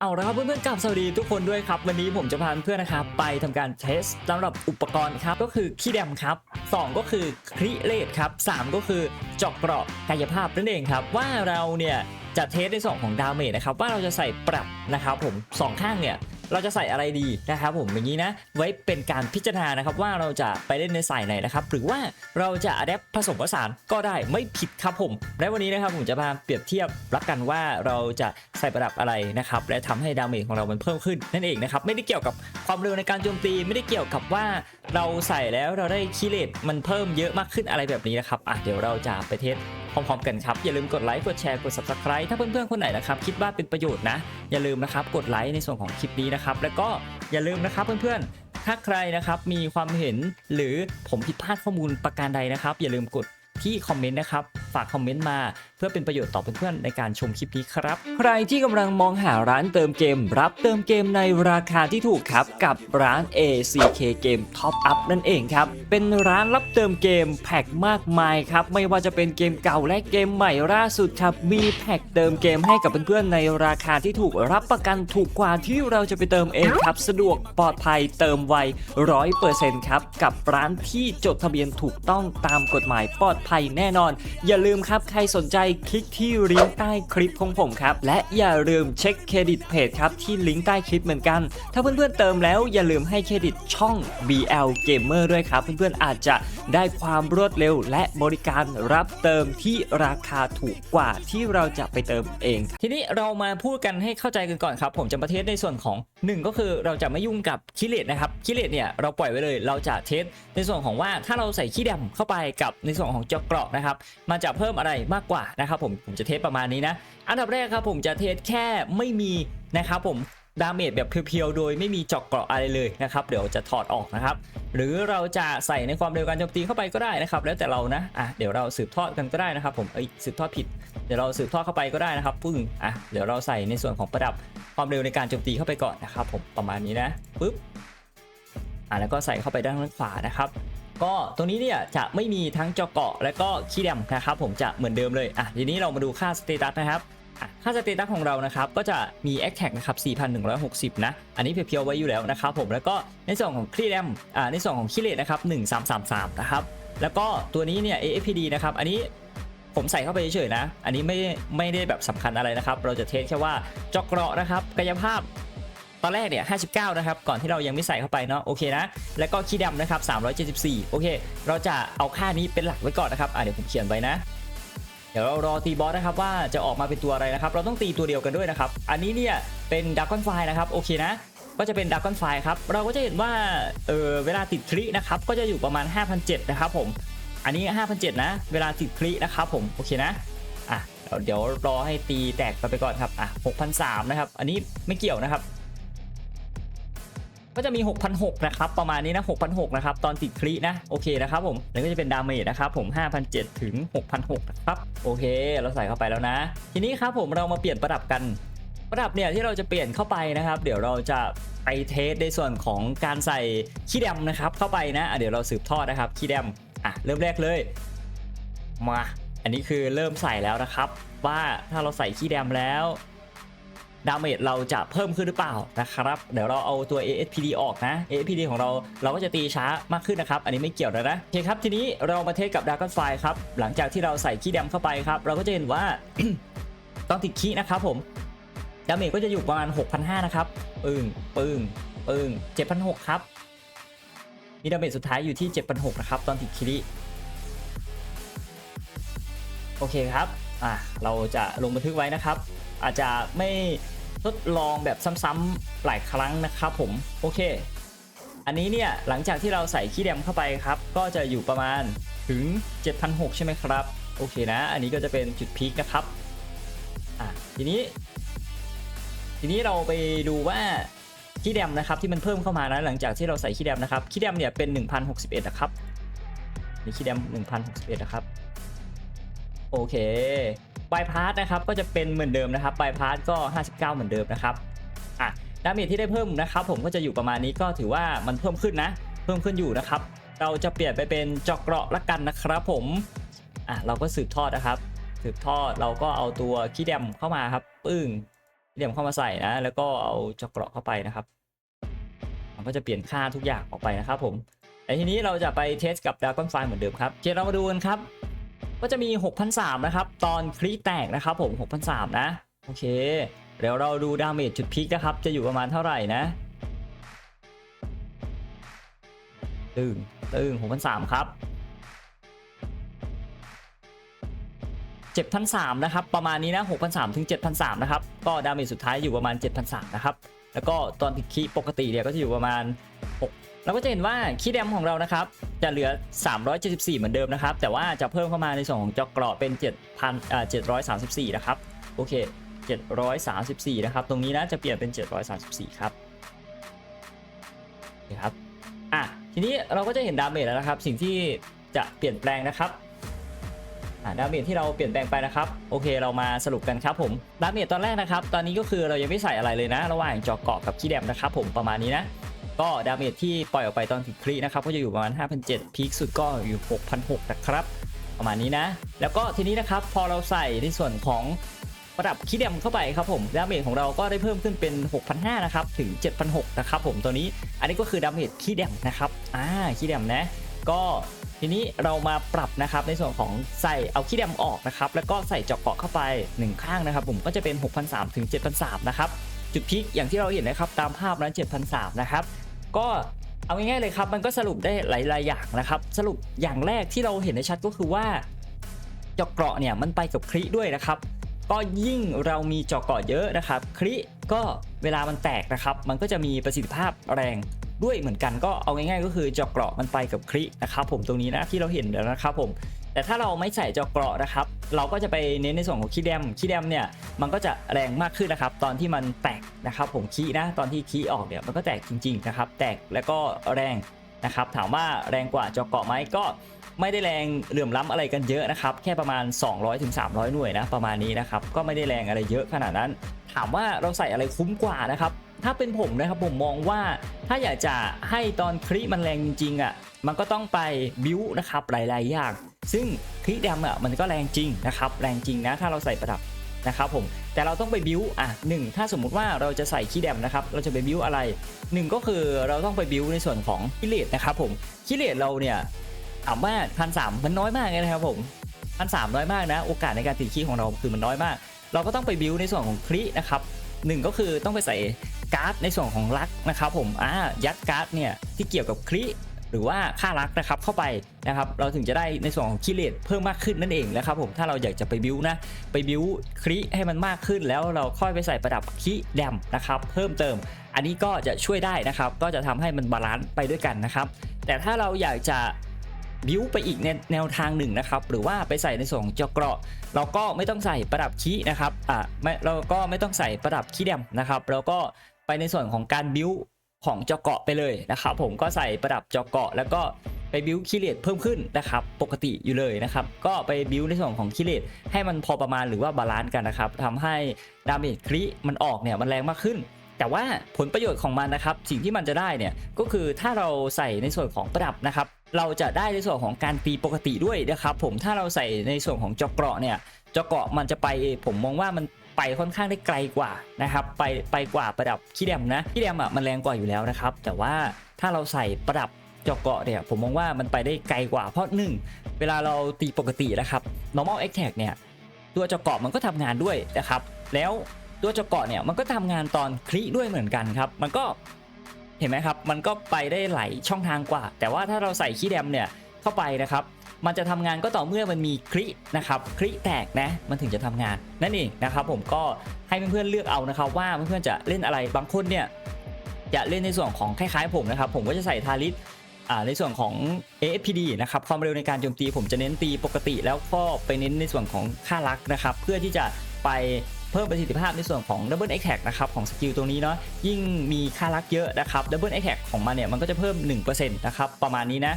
เอาละครับเพื่อนๆกลับสวัสดีทุกคนด้วยครับ วันนี้ผมจะพาเพื่อนนะครับ ไปทำการเทสสำหรับอุปกรณ์ครับ ก็คือขี้แดมครับ 2 ก็คือคริเลตครับ 3 ก็คือจอกเกราะกายภาพนั่นเองครับ ว่าเราเนี่ยจะเทสในส่วนของดาเมจนะครับ ว่าเราจะใส่ปรับนะครับผมสองข้างเนี่ย เราจะใส่อะไรดีนะครับผมอย่างนี้นะ ไว้เป็นการพิจารณานะครับว่าเราจะไปเล่นในสายไหนนะครับหรือว่าเราจะอัดแอปผสมผสานก็ได้ไม่ผิดครับผมและวันนี้นะครับผมจะมาเปรียบเทียบรักกันว่าเราจะใส่ประดับอะไรนะครับและทำให้ดาเมจของเรามันเพิ่มขึ้นนั่นเองนะครับไม่ได้เกี่ยวกับความเร็วในการโจมตีไม่ได้เกี่ยวกับว่าเราใส่แล้วเราได้คีเลตมันเพิ่มเยอะมากขึ้นอะไรแบบนี้นะครับอะเดี๋ยวเราจะไปเทสพร้อมๆกันครับ อย่าลืมกดไลค์ กดแชร์ กด subscribe ถ้าเพื่อนๆคนไหนนะครับคิดว่าเป็นประโยชน์นะ อย่าลืมนะครับกดไลค์ในส่วนของคลิปนี้นะครับ แล้วก็อย่าลืมนะครับเพื่อนๆ ถ้าใครนะครับมีความเห็นหรือผมผิดพลาดข้อมูลประการใดนะครับ อย่าลืมกด ที่คอมเมนต์นะครับ ฝากคอมเมนต์มาเพื่อเป็นประโยชน์ต่อเพื่อนๆในการชมคลิปนี้ครับ ใครที่กำลังมองหาร้านเติมเกม รับเติมเกมในราคาที่ถูกครับกับร้าน ACK Game Top Up นั่นเองครับ เป็นร้านรับเติมเกมแพ็คมากมายครับ ไม่ว่าจะเป็นเกมเก่าและเกมใหม่ล่าสุดครับ มีแพ็คเติมเกมให้กับเพื่อนๆในราคาที่ถูกรับประกันถูกกว่าที่เราจะไปเติมเองครับ สะดวกปลอดภัยเติมไวร้อยเปอร์เซ็นต์ครับกับร้านที่จดทะเบียนถูกต้องตามกฎหมายปลอดภัยแน่นอน อย่าลืมครับใครสนใจคลิกที่ลิงก์ใต้คลิปของผมครับ และอย่าลืมเช็คเครดิตเพจครับที่ลิงก์ใต้คลิปเหมือนกัน ถ้าเพื่อนๆเติมแล้วอย่าลืมให้เครดิตช่อง BL Gamer ด้วยครับ เพื่อนๆอาจจะได้ความรวดเร็ว และบริการรับเติมที่ราคาถูกกว่าที่เราจะไปเติมเอง ทีนี้เรามาพูดกันให้เข้าใจกันก่อนครับ ผมจะมาเทสในส่วนของหนึ่งก็คือเราจะไม่ยุ่งกับคิเลตนะครับคิเลตเนี่ยเราปล่อยไว้เลย เราจะเทสในส่วนของว่าถ้าเราใส่ขี้ดำเข้าไปกับในส่วนของเจะเกราะนะครับ มันจะเพิ่มอะไรมากกว่านะครับผมผมจะเทสประมาณนี้นะ อันดับแรกครับผมจะเทสแค่ไม่มีนะครับผมดาเมจแบบเพียวๆ โดยไม่มีจาะเกราะอะไรเลยนะครับ เดี๋ยวจะถอดออกนะครับ หรือเราจะใส่ในความเร็วการโจมตีเข้าไปก็ได้นะครับ แล้วแต่เรานะ อะ เดี๋ยวเราสืบทอดกันก็ได้นะครับ ผม เอ้ย สืบทอดผิด เดี๋ยวเราสืบทอดเข้าไปก็ได้นะครับปึ้ง อะ เดี๋ยวเราใส่ในส่วนของประดับความเร็วในการโจมตีเข้าไปก่อนนะครับ ผม ประมาณนี้นะ ปึ๊บ อะ แล้วก็ใส่เข้าไปด้านข้างขวานะครับ ก็ตรงนี้เนี่ยจะไม่มีทั้งจอเกาะและก็ขี้ดำนะครับผมจะเหมือนเดิมเลยอะทีนี้เรามาดูค่าสเตตัสนะครับค่าสเตตัสของเรานะครับก็จะมี a c t a g นะครับ 4,160 นะ อันนี้เพียวๆไว้อยู่แล้วนะครับผมแล้วก็ในส่วนของขี้ดำอ่าในส่วนของขี้เลตนะครับ 1333 นะครับ แล้วก็ตัวนี้เนี่ย AFPD นะครับ อันนี้ผมใส่เข้าไปเฉยๆนะ อันนี้ไม่ไม่ได้แบบสำคัญอะไรนะครับ เราจะเทสแค่ว่าเจาะเกราะนะครับ กายภาพ ตอนแรกเนี่ย 59 นะครับ ก่อนที่เรายังไม่ใส่เข้าไปเนาะ โอเคนะ แล้วก็ขี้ดำนะครับ 374 โอเค เราจะเอาค่านี้เป็นหลักไว้ก่อนนะครับ อะเดี๋ยวผมเขียนไว้นะ เดี๋ยวเรารอตีบอสนะครับว่าจะออกมาเป็นตัวอะไรนะครับ เราต้องตีตัวเดียวกันด้วยนะครับ อันนี้เนี่ยเป็นดักกอนไฟนะครับ โอเคนะก็จะเป็นดักกอนไฟครับ เราก็จะเห็นว่า เออเวลาติดคลินะครับ ก็จะอยู่ประมาณ5,700นะครับผม อันนี้5,700นะ เวลาติดคลินะครับผม โอเคนะ อะ เดี๋ยวรอให้ตีแตกไปก่อนครับ อะ6,300นะครับ อันนี้ไม่เกี่ยวนะครับ ก็จะมี 6,600นะครับประมาณนี้นะ6,600นะครับตอนติดคลินะโอเคนะครับผมแล้วก็จะเป็นดาเมจนะครับผม5,700ถึง6,600นะครับโอเค เราใส่เข้าไปแล้วนะ ทีนี้ครับผมเรามาเปลี่ยนประดับกันประดับเนี่ยที่เราจะเปลี่ยนเข้าไปนะครับ เดี๋ยวเราจะไปเทสในส่วนของการใส่ขี้ดำนะครับเข้าไปนะะเดี๋ยวเราสืบทอดนะครับขี้ดำอะเริ่มแรกเลยมาอันนี้คือเริ่มใส่แล้วนะครับ ว่าถ้าเราใส่ขี้ดำแล้ว ดาเมจเราจะเพิ่มขึ้นหรือเปล่านะครับเดี๋ยวเราเอาตัว ASPD ออกนะ ASPD ของเราเราก็จะตีช้ามากขึ้นนะครับ อันนี้ไม่เกี่ยวแล้วนะโอเคครับทีนี้เรามาเทสกับ Dragon f i ครับหลังจากที่เราใส่ขี้ดำเข้าไปครับ เราก็จะเห็นว่าต้องติดขี้นะครับผมดาเมจก็จะอยู่ประมาณ 6,500 นะครับ ปึ้ง ปึ้ง ปึ้ง 7,600 ครับ มีดาเมจสุดท้ายอยู่ที่ 7,600 นะครับ ตอนติดคิริ โอเคครับ อะ เราจะลงบันทึกไว้นะครับ อาจจะไม่ทดลองแบบซ้ำๆหลายครั้งนะครับผมโอเค อันนี้เนี่ยหลังจากที่เราใส่ขี้แดมเข้าไปครับ ก็จะอยู่ประมาณถึง 7,600 ใช่ไหมครับ โอเคนะ อันนี้ก็จะเป็นจุดพีคนะครับอะทีนี้ ทีนี้เราไปดูว่าขี้แดมนะครับที่มันเพิ่มเข้ามานะหลังจากที่เราใส่ขี้แดมนะครับขี้แดมเนี่ยเป็น1,061นะครับนี่ขี้แดม1,061นะครับโอเค บายพาสนะครับก็จะเป็นเหมือนเดิมนะครับบายพาสก็ 59 เหมือนเดิมนะครับอะดาเมจที่ได้เพิ่มนะครับผมก็จะอยู่ประมาณนี้ก็ถือว่ามันเพิ่มขึ้นนะ เพิ่มขึ้นอยู่นะครับ เราจะเปลี่ยนไปเป็นจอกเกราะละกันนะครับผมอะเราก็สืบทอดนะครับสืบทอดเราก็เอาตัวขี้แดมเข้ามาครับปึ้งเหลี่ยมเข้ามาใส่นะแล้วก็เอาจาะเกราะเข้าไปนะครับ มันก็จะเปลี่ยนค่าทุกอย่างออกไปนะครับผมแต่ทีนี้เราจะไปเทสกับด r a ก้อนไฟเหมือนเดิมครับเดี๋ยวเรามาดูกันครับ ก็จะมี 6,003นะครับ ตอนคลีแตกนะครับผม 6,003 นะ โอเค เดี๋ยวเราดูดาเมจจุดพีคนะครับ จะอยู่ประมาณเท่าไหร่นะตึงตึง6,003 ครับ7,003นะครับ ประมาณนี้นะ6,003ถึง7,003นะครับ ก็ดาเมจสุดท้ายอยู่ประมาณ7,003นะครับ แล้วก็ตอนติดคีปกติเนี่ยก็จะอยู่ประมาณ6 เราก็จะเห็นว่าคีย์แดมของเรานะครับ จะเหลือ 374 เหมือนเดิมนะครับ แต่ว่าจะเพิ่มเข้ามาในส่วนของจอเกราะเป็น7,000อ่า734 นะครับ โอเค 734 นะครับ ตรงนี้นะจะเปลี่ยนเป็น 734 ครับนี่ครับอะทีนี้เราก็จะเห็นดาเมจแล้วนะครับ สิ่งที่จะเปลี่ยนแปลงนะครับดาเมจที่เราเปลี่ยนแปลงไปนะครับ โอเคเรามาสรุปกันครับผมดาเมจตอนแรกนะครับ ตอนนี้ก็คือเรายังไม่ใส่อะไรเลยนะ ระหว่างจอเกาะกับขี้แดมนะครับผมประมาณนี้นะ ก็ดาเมจที่ปล่อยออกไปตอนถึงคลีนะครับก็จะอยู่ประมาณ5,007พีคสุดก็อยู่6,006นะครับประมาณนี้นะ แล้วก็ทีนี้นะครับพอเราใส่ในส่วนของประดับคีย์แดมเข้าไปครับผมดาเมจของเราก็ได้เพิ่มขึ้นเป็น 6,500นะครับถึง 7,600นะครับผมตัวนี้อันนี้ก็คือดาเมจคีย์แดมนะครับอ่าคีย์แดมนะ ก็ทีนี้เรามาปรับนะครับในส่วนของใส่เอาขี้แดมออกนะครับแล้วก็ใส่เจาะเกาะเข้าไป 1 ข้างนะครับผมก็จะเป็น 6,300ถึง7,300นะครับจุดพีคอย่างที่เราเห็นนะครับตามภาพนั้น7,300นะครับ ก็เอาง่ายๆเลยครับ มันก็สรุปได้หลายๆอย่างนะครับ สรุปอย่างแรกที่เราเห็นในชัดก็คือว่าเจาะเกราะเนี่ยมันไปกับคลิด้วยนะครับ ก็ยิ่งเรามีเจาะเกราะเยอะนะครับคลิก็เวลามันแตกนะครับ มันก็จะมีประสิทธิภาพแรงด้วยเหมือนกันก็เอาง่ายๆ ก็คือเจาะเกราะมันไปกับคลินะครับผมตรงนี้นะที่เราเห็นแล้วนะครับผมแต่ถ้าเราไม่ใส่เจาะเกราะนะครับ เราก็จะไปเน้นในส่วนของคีย์แดมคีย์แดมเนี่ยมันก็จะแรงมากขึ้นนะครับ ตอนที่มันแตกนะครับผมคีย์นะตอนที่คีย์ออกเนี่ยมันก็แตกจริงๆนะครับแตกแล้วก็แรงนะครับถามว่าแรงกว่าเจาะเกาะไหมก็ไม่ได้แรงเหลื่อมล้ำอะไรกันเยอะนะครับ แค่ประมาณ 200-300ถึงหน่วยนะประมาณนี้นะครับก็ไม่ได้แรงอะไรเยอะขนาดนั้น ถามว่าเราใส่อะไรคุ้มกว่านะครับ ถ้าเป็นผมนะครับผมมองว่าถ้าอยากจะให้ตอนคลิมันแรงจริงๆอะมันก็ต้องไปบิวนะครับหลายๆอย่างซึ่งคลิดำอะมันก็แรงจริงนะครับแรงจริงนะถ้าเราใส่ประดับนะครับผมแต่เราต้องไปบิวอะหนึ่งถ้าสมมุติว่าเราจะใส่คีย์แดมนะครับเราจะไปบิวอะไรหนึ่งก็คือเราต้องไปบิวในส่วนของคิเลตนะครับผมคิเลตเราเนี่ยถามว่าพันสามมันน้อยมากเลยนะครับผมพันสามน้อยมากนะ โอกาสในการติดขี้ของเราคือมันน้อยมาก เราก็ต้องไปบิวในส่วนของคลินะครับหนึ่งก็คือต้องไปใส่ การ์ดในส่วนของลักนะครับผมอ่ายัดการ์ดเนี่ยที่เกี่ยวกับคลิหรือว่าค่ารักนะครับเข้าไปนะครับเราถึงจะได้ในส่วนของคิเลตเพิ่มมากขึ้นนั่นเองนะครับผมถ้าเราอยากจะไปบิวนะไปบิวคลิให้มันมากขึ้นแล้วเราค่อยไปใส่ประดับคิแดมนะครับเพิ่มเติม อันนี้ก็จะช่วยได้นะครับก็จะทำให้มันบาลานซ์ไปด้วยกันนะครับแต่ถ้าเราอยากจะบิวไปอีกในแนวทางหนึ่งนะครับหรือว่าไปใส่ในส่วนของเจาะเกราะ เราก็ไม่ต้องใส่ประดับคีนะครับอ่าไม่เราก็ไม่ต้องใส่ประดับคีแดมนะครับเราก็ ไปในส่วนของการบิวของเจาะเกาะไปเลยนะครับ ผมก็ใส่ประดับเจาะเกาะ แล้วก็ไปบิวคีเลตเพิ่มขึ้นนะครับ ปกติอยู่เลยนะครับ ก็ไปบิวในส่วนของคีเลตให้มันพอประมาณหรือว่าบาลานซ์กันนะครับทำให้ดาเมจคลิมันออกเนี่ยมันแรงมากขึ้น แต่ว่าผลประโยชน์ของมันนะครับ สิ่งที่มันจะได้เนี่ยก็คือถ้าเราใส่ในส่วนของประดับนะครับ เราจะได้ในส่วนของการตีปกติด้วยนะครับ ผมถ้าเราใส่ในส่วนของเจาะเกราะเนี่ยเจาะเกราะมันจะไปผมมองว่ามัน ไปค่อนข้างได้ไกลกว่านะครับไปไปกว่าประดับขี้แดมนะขี้แดมอะมันแรงกว่าอยู่แล้วนะครับ แต่ว่าถ้าเราใส่ประดับเจาะเกาะเนี่ยผมมองว่ามันไปได้ไกลกว่าเพราะหนึ่งเวลาเราตีปกตินะครับ normal attack เนี่ยตัวเจาะเกาะมันก็ทำงานด้วยนะครับ แล้วตัวเจาะเกาะเนี่ยมันก็ทำงานตอนคลิด้วยเหมือนกันครับ มันก็เห็นไหมครับ มันก็ไปได้หลายช่องทางกว่า แต่ว่าถ้าเราใส่ขี้แดมเนี่ยเข้าไปนะครับ มันจะทำงานก็ต่อเมื่อมันมีคลินะครับคลิแตกนะมันถึงจะทำงานนั่นเองนะครับผมก็ให้เพื่อนๆเลือกเอานะครับว่าเพื่อนๆจะเล่นอะไรบางคนเนี่ยจะเล่นในส่วนของคล้ายๆผมนะครับผมก็จะใส่ทาริสในส่วนของ AFPD นะครับความเร็วในการโจมตีผมจะเน้นตีปกติ แล้วก็ไปเน้นในส่วนของค่ารักนะครับเพื่อที่จะไปเพิ่มประสิทธิภาพในส่วนของ Double Attack นะครับของสกิลตรงนี้เนาะยิ่งมีค่ารักเยอะนะครับ Double Attack ของมันเนี่ยมันก็จะเพิ่ม 1%นะครับประมาณนี้นะ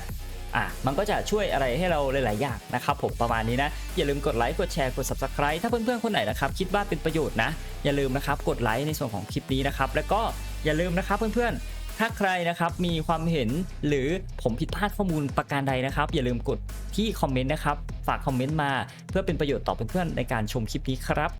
อะมันก็จะช่วยอะไรให้เราหลาย ๆ อย่างนะครับผมประมาณนี้นะ อย่าลืมกดไลค์กดแชร์กด Subscribe ถ้าเพื่อน ๆ คนไหนนะครับคิดว่าเป็นประโยชน์นะ อย่าลืมนะครับกดไลค์ในส่วนของคลิปนี้นะครับแล้วก็อย่าลืมนะครับเพื่อน ๆถ้าใครนะครับมีความเห็นหรือผมผิดพลาดข้อมูลประการใดนะครับ อย่าลืมกดที่คอมเมนต์นะครับ ฝากคอมเมนต์มา เพื่อเป็นประโยชน์ต่อเพื่อนๆในการชมคลิปนี้ครับ